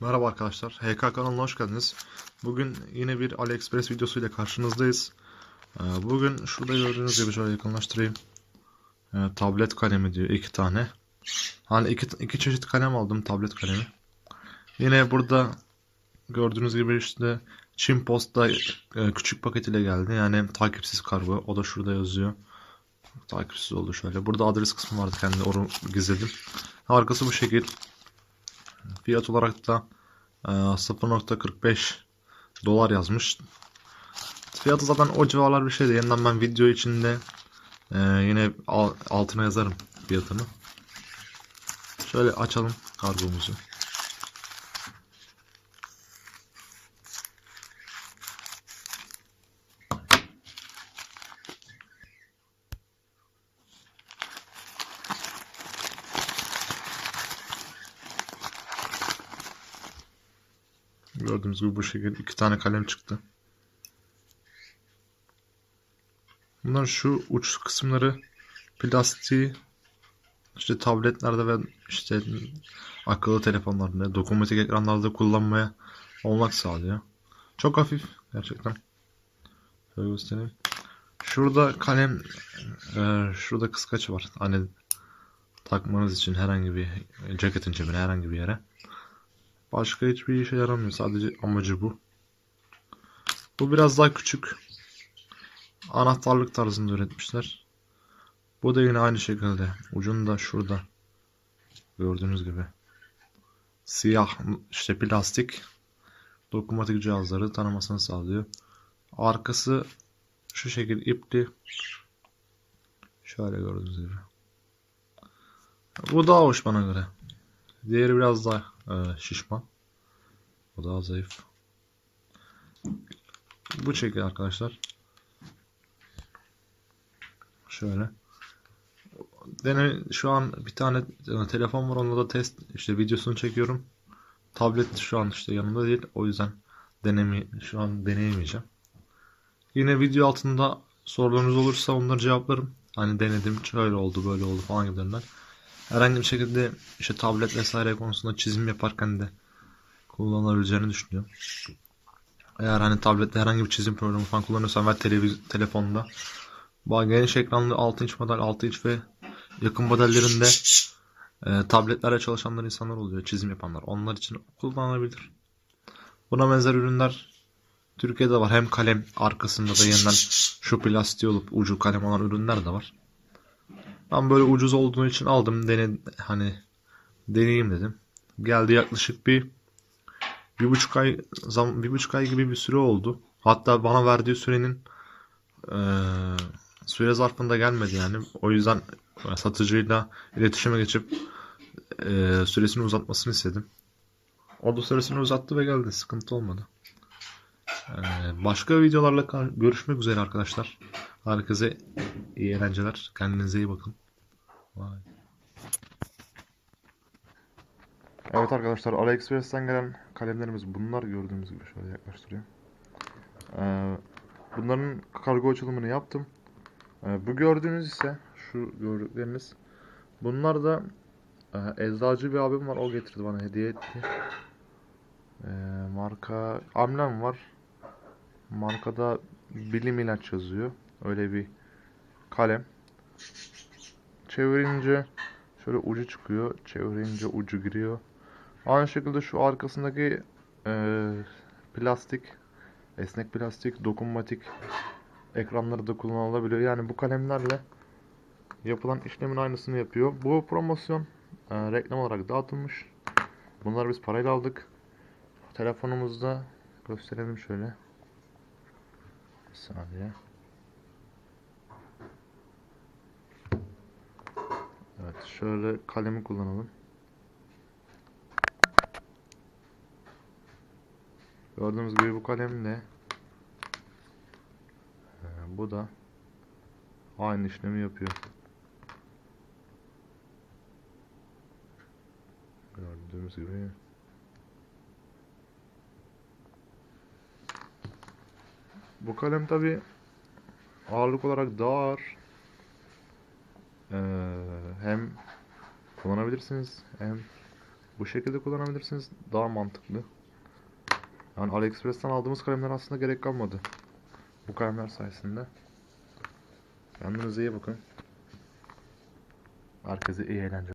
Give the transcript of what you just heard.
Merhaba arkadaşlar, HK kanalına hoş geldiniz. Bugün yine bir AliExpress videosuyla karşınızdayız. Ee, Bugün şurada gördüğünüz gibi şöyle yakınlaştırayım. Ee, Tablet kalemi diyor, iki tane. Hani iki, iki çeşit kalem aldım, tablet kalemi. Yine burada gördüğünüz gibi işte Çin Post'ta e, küçük paket ile geldi. Yani takipsiz kargo. O da şurada yazıyor. Takipsiz oldu şöyle. Burada adres kısmı vardı. Kendi onu gizledim. Arkası bu şekil. Fiyat olarak da 0.45 dolar yazmış. Fiyatı zaten o civarlar bir şeydi. Yeniden ben video içinde e, yine al- altına yazarım fiyatını. Şöyle açalım kargomuzu. Gördüğünüz gibi bu şekilde iki tane kalem çıktı. Bunlar şu uç kısımları plastiği işte tabletlerde ve işte akıllı telefonlarda, dokunmatik ekranlarda kullanmaya olmak sağlıyor. Çok hafif gerçekten. Şöyle göstereyim. Şurada kalem, e, şurada kıskaç var. Hani takmanız için herhangi bir ceketin cebine herhangi bir yere. Başka hiçbir işe yaramıyor. Sadece amacı bu. Bu biraz daha küçük. Anahtarlık tarzında üretmişler. Bu da yine aynı şekilde. Ucunda şurada. Gördüğünüz gibi. Siyah işte plastik. Dokunmatik cihazları tanımasını sağlıyor. Arkası şu şekil ipli. Şöyle gördüğünüz gibi. Bu daha hoş bana göre. Diğeri biraz daha e, şişman. O daha zayıf. Bu şekilde arkadaşlar. Şöyle. Dene şu an bir tane e, telefon var onunla da test işte videosunu çekiyorum. Tablet şu an işte yanımda değil. O yüzden denemi şu an deneyemeyeceğim. Yine video altında sorularınız olursa onları cevaplarım. Hani denedim şöyle oldu böyle oldu falan gibilerinden. Herhangi bir şekilde işte tablet vesaire konusunda çizim yaparken de kullanılabileceğini düşünüyorum. Eğer hani tablette herhangi bir çizim programı falan kullanıyorsan ve televiz telefonda geniş ekranlı 6 inç model 6 inç ve yakın modellerinde e, tabletlerle çalışanlar insanlar oluyor çizim yapanlar. Onlar için kullanılabilir. Buna benzer ürünler Türkiye'de var. Hem kalem arkasında da yeniden şu plastiği olup ucu kalem olan ürünler de var. Ben böyle ucuz olduğu için aldım. Dene, hani deneyeyim dedim. Geldi yaklaşık bir bir buçuk ay zam, bir buçuk ay gibi bir süre oldu. Hatta bana verdiği sürenin eee, süre zarfında gelmedi yani. O yüzden satıcıyla iletişime geçip eee, süresini uzatmasını istedim. O da süresini uzattı ve geldi. Sıkıntı olmadı. Eee, başka videolarla görüşmek üzere arkadaşlar. Herkese iyi eğlenceler. Kendinize iyi bakın. Vay. Evet arkadaşlar AliExpress'ten gelen kalemlerimiz bunlar gördüğünüz gibi şöyle yaklaştırayım. Ee, bunların kargo açılımını yaptım. Ee, bu gördüğünüz ise şu gördükleriniz bunlar da e, eczacı bir abim var o getirdi bana hediye etti. Ee, marka amblem var. Markada bilim ilaç yazıyor. Öyle bir kalem. Çevirince şöyle ucu çıkıyor. Çevirince ucu giriyor. Aynı şekilde şu arkasındaki eee, plastik, esnek plastik, dokunmatik ekranları da kullanılabiliyor. Yani bu kalemlerle yapılan işlemin aynısını yapıyor. Bu promosyon eee, reklam olarak dağıtılmış. Bunları biz parayla aldık. Telefonumuzda gösterelim şöyle. Bir saniye. Evet, şöyle kalemi kullanalım. Gördüğünüz gibi bu kalem de Ee, bu da aynı işlemi yapıyor. Gördüğümüz gibi bu kalem tabi ağırlık olarak daha ağır. Ee, hem kullanabilirsiniz hem Bu şekilde kullanabilirsiniz. Daha mantıklı. Yani AliExpress'ten aldığımız kalemler aslında gerek kalmadı. Bu kalemler sayesinde. Kendinize iyi bakın. Herkese iyi eğlenceler.